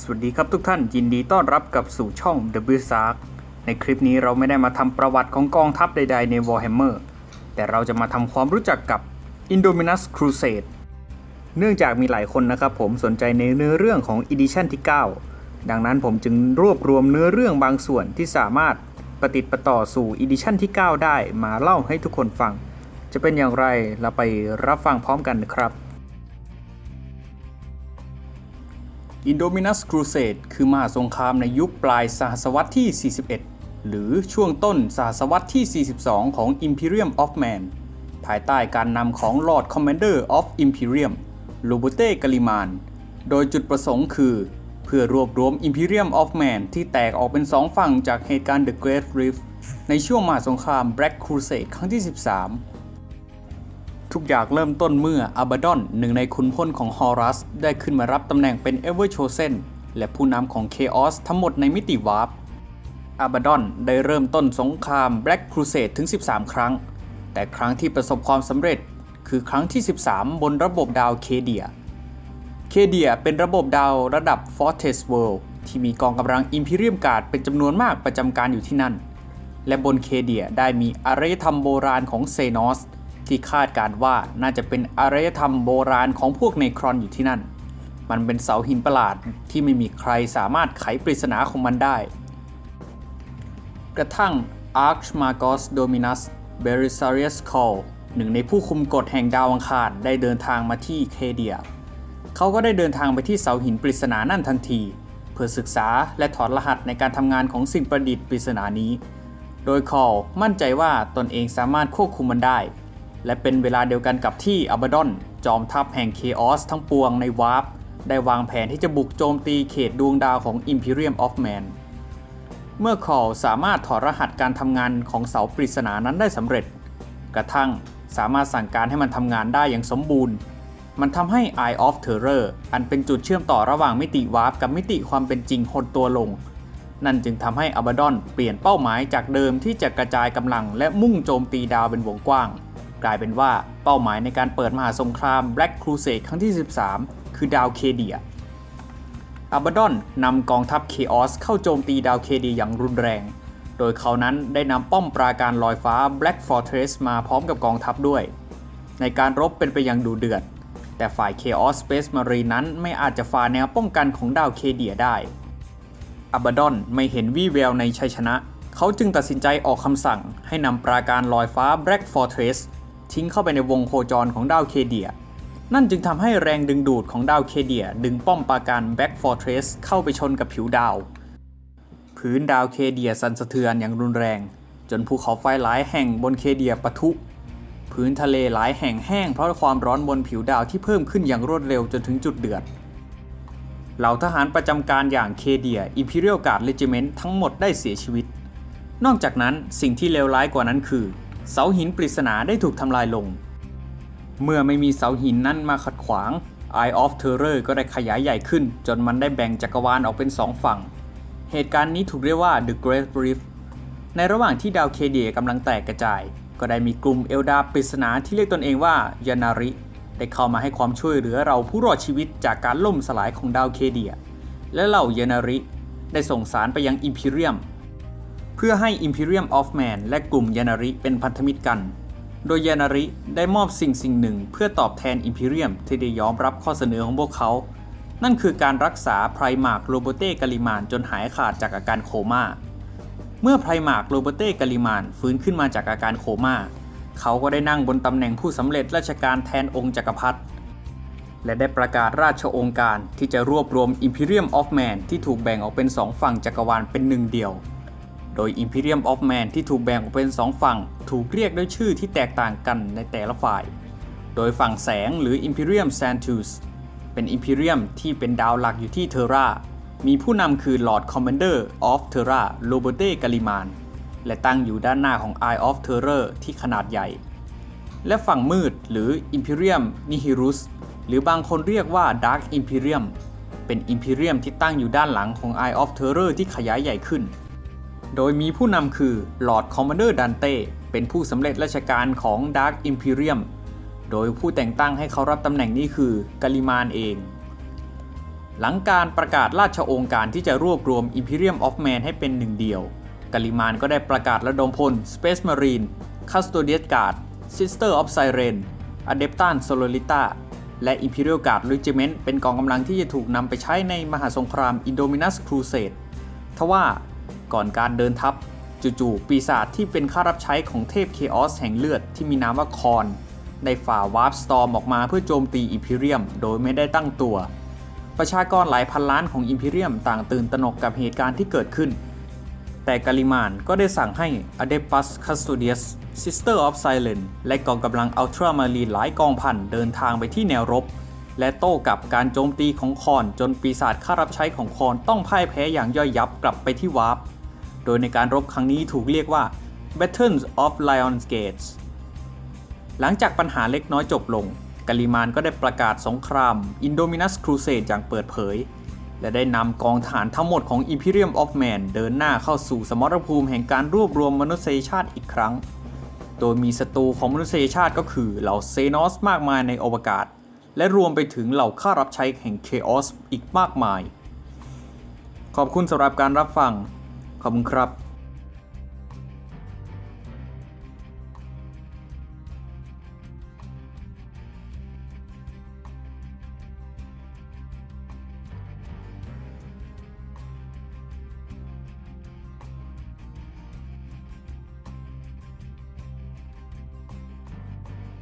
สวัสดีครับทุกท่านยินดีต้อนรับกับสู่ช่อง The b u s a r k ในคลิปนี้เราไม่ได้มาทำประวัติของกองทัพใด ๆ ใน Warhammer แต่เราจะมาทำความรู้จักกับ Indominus Crusade เนื่องจากมีหลายคนนะครับผมสนใจในเนื้อเรื่องของ Edition ที่ 9 ดังนั้นผมจึงรวบรวมเนื้อเรื่องบางส่วนที่สามารถประติดประต่อสู่ Edition ที่ 9 ได้มาเล่าให้ทุกคนฟัง จะเป็นอย่างไรเราไปรับฟังพร้อมกันนะครับ Indominus Crusade คือมหาสงครามในยุคปลายสหศตวรรษที่ 41 หรือช่วงต้นสหศตวรรษที่ 42 ของ Imperium of Man ภายใต้การนำของ Lord Commander of Imperium l o b o t e g a l i m a n โดยจุดประสงค์คือ เพื่อรวบรวม Imperium of Man ที่แตกออกเป็นสองฝั่งจากเหตุการณ์ The Great Rift ในช่วงมหาสงคราม Black Crusade ครั้งที่ 13 ทุกอย่างเริ่มต้นเมื่ออาบาดอนหนึ่งในขุนพลของฮอรัส ได้ขึ้นมารับตำแหน่งเป็นเอเวอร์โชเซนและผู้นำของเคออสทั้งหมดในมิติวาร์ปอาบาดอนได้เริ่มต้นสงครามแบล็กครูเสดถึง 13 ครั้ง แต่ครั้งที่ประสบความสำเร็จคือครั้งที่ 13 บนระบบดาวเคเดีย เคเดียเป็นระบบดาวระดับ Fortress World ที่มีกองกำลัง Imperium Guard เป็นจำนวนมากประจำการอยู่ที่นั่น และบนเคเดียได้มีอารยธรรมโบราณของเซนอส ที่คาดการว่าน่าจะเป็นอารยธรรมโบราณของพวกเนครอนอยู่ที่นั่น มันเป็นเสาหินประหลาดที่ไม่มีใครสามารถไขปริศนาของมันได้ กระทั่ง Archmagos Dominus Belisarius Call หนึ่งในผู้คุมกฎแห่งดาวอังคารได้เดินทางมาที่เคเดีย เขาก็ได้เดินทางไปที่เสาหินปริศนานั่นทันที เพื่อศึกษาและถอดรหัสในการทำงานของสิ่งประดิษฐ์ปริศนานี้ โดยคอลมั่นใจว่าตนเองสามารถควบคุมมันได้ และเป็นเวลาเดียวกันกับที่อับดอน จอมทัพแห่งเคออสทั้งปวงในวาร์ปได้วางแผนที่จะบุกโจมตีเขตดวงดาวของ Imperium of Man เมื่อคอลสามารถถอดรหัสการทำงานของเสาปริศนานั้นได้สำเร็จ กระทั่งสามารถสั่งการให้มันทำงานได้อย่างสมบูรณ์ มันทำให้ Eye of Terror อันเป็นจุดเชื่อมต่อระหว่างมิติวาร์ปกับมิติความเป็นจริงหดตัวลง นั่นจึงทำให้อับดอนเปลี่ยนเป้าหมายจากเดิมที่จะกระจายกำลังและมุ่งโจมตีดาวเป็นวงกว้าง กลายเป็นว่าเป้าหมายในการเปิดมหาสงคราม Black Crusade ครั้งที่ 13 คือดาวเคเดียอับดอนนำกองทัพเคออสเข้าโจมตีดาวเคเดียอย่างรุนแรง โดยเขานั้นได้นำป้อมปราการลอยฟ้า Black Fortress มาพร้อมกับกองทัพด้วย ในการรบเป็นไปอย่างดูเดือด แต่ฝ่าย Chaos Space Marine นั้นไม่อาจจะฝ่าแนวป้องกันของดาวเคเดียได้อับดอนไม่เห็นวี่แววในชัยชนะ เขาจึงตัดสินใจออกคำสั่งให้นำปราการลอยฟ้า Black Fortress ทิ้งเข้าไปในวงโคจรของดาวเคเดีย นั่นจึงทำให้แรงดึงดูดของดาวเคเดีย ดึงป้อมปราการ Black Fortress เข้าไปชนกับผิวดาว พื้นดาวเคเดียสั่นสะเทือนอย่างรุนแรง จนภูเขาไฟหลายแห่งบนเคเดียปะทุ พื้นทะเลหลายแห่งแห้งเพราะความร้อนบนผิวดาวที่เพิ่มขึ้นอย่างรวดเร็วจนถึงจุดเดือดเหล่าทหารประจำการอย่างเคเดีย Imperial Guard Regiment ทั้งหมดได้เสียชีวิต นอกจากนั้นสิ่งที่เลวร้ายกว่านั้นคือ เสาหินปริศนาได้ถูกทำลายลง เมื่อไม่มีเสาหินนั่นมาขัดขวาง Eye of Terror ก็ได้ขยายใหญ่ขึ้น จนมันได้แบ่งจักรวาลออกเป็นสองฝั่ง เหตุการณ์นี้ถูกเรียกว่า The Great Rift ในระหว่างที่ดาวเคเดียกำลังแตกกระจาย ก็ได้มีกลุ่มเอลดาปริศนาที่เรียกตนเองว่ายานาริ ได้เข้ามาให้ความช่วยเหลือเราผู้รอดชีวิตจากการล่มสลายของดาวเคเดีย และเหล่ายานาริ ได้ส่งสารไปยังอิมพีเรียม พื่อให้ Imperium of Man และกลุ่มยานาริเป็นพันธมิตรกัน โดยยานาริได้มอบสิ่งสิ่งหนึ่งเพื่อตอบแทน Imperium ที่ได้ยอมรับข้อเสนอของพวกเขา นั่นคือการรักษาไพรมาร์กโรโบเตกาลิมานจนหายขาดจากอาการโคม่า เมื่อไพรมาร์กโรโบเตกาลิมานฟื้นขึ้นมาจากอาการโคม่า เขาก็ได้นั่งบนตำแหน่งผู้สำเร็จราชการแทนองค์จักรพรรดิและได้ประกาศราชโองการที่จะรวบรวม Imperium of Man ที่ถูกแบ่งออกเป็นสองฝั่งจักรวาลเป็นหนึ่งเดียว โดย Imperium of Man ที่ถูกแบ่งออกเป็นสองฝั่ง ถูกเรียกด้วยชื่อที่แตกต่างกันในแต่ละฝ่าย โดยฝั่งแสงหรือ Imperium Santus เป็น Imperium ที่เป็นดาวหลักอยู่ที่เทอร่ามีผู้นำคือ Lord Commander of Terra Robote Galiman และตั้งอยู่ด้านหน้าของ Eye of Terror ที่ขนาดใหญ่ และฝั่งมืดหรือ Imperium Nihilus หรือบางคนเรียกว่า Dark Imperium เป็น Imperium ที่ตั้งอยู่ด้านหลังของ Eye of Terror ที่ขยายใหญ่ขึ้น โดยมีผู้นำคือ Lord Commander Dante เป็นผู้สำเร็จราชการของ Dark Imperium โดยผู้แต่งตั้งให้เขารับตำแหน่งนี้คือกาลิมานเอง หลังการประกาศราชองค์การที่จะรวบรวม Imperium of Man ให้เป็นหนึ่งเดียวกาลิมานก็ได้ประกาศระดมพล Space Marine Custodian Guard Sister of Siren Adeptan Solorita และ Imperial Guard Regiment เป็นกองกำลังที่จะถูกนำไปใช้ในมหาสงคราม Indominus Crusade ทว่า ก่อนการเดินทัพ จู่ๆปีศาจที่เป็นข้ารับใช้ของเทพเคออสแห่งเลือดที่มีนามว่าคอน ได้ฝ่าวาร์ปสตอร์มออกมาเพื่อโจมตีอิมพีเรียมโดยไม่ได้ตั้งตัว ประชากรหลายพันล้านของอิมพีเรียมต่างตื่นตระหนกกับเหตุการณ์ที่เกิดขึ้น แต่กาลิมานก็ได้สั่งให้ Adeptus Custodius Sister of Silence และกองกำลัง Ultramarine หลายกองพันเดินทางไปที่แนวรบและโต้กับการโจมตีของคอนจนปีศาจข้ารับใช้ของคอนต้องพ่ายแพ้อย่างย่อยยับกลับไปที่วาร์ป โดยในการรบครั้งนี้ถูกเรียกว่า Battles of Lions Gates หลังจากปัญหาเล็กน้อยจบลง กาลิมานก็ได้ประกาศสงคราม Indominus Crusade อย่างเปิดเผย และได้นำกองทหารทั้งหมดของ Imperium of Man เดินหน้าเข้าสู่สมรภูมิแห่งการรวบรวมมนุษยชาติอีกครั้ง โดยมีศัตรูของมนุษยชาติก็คือเหล่าเซนอสมากมายในอวกาศ และรวมไปถึงเหล่าข้ารับใช้แห่งเคออสอีกมากมาย ขอบคุณสำหรับการรับฟัง ขอบคุณครับ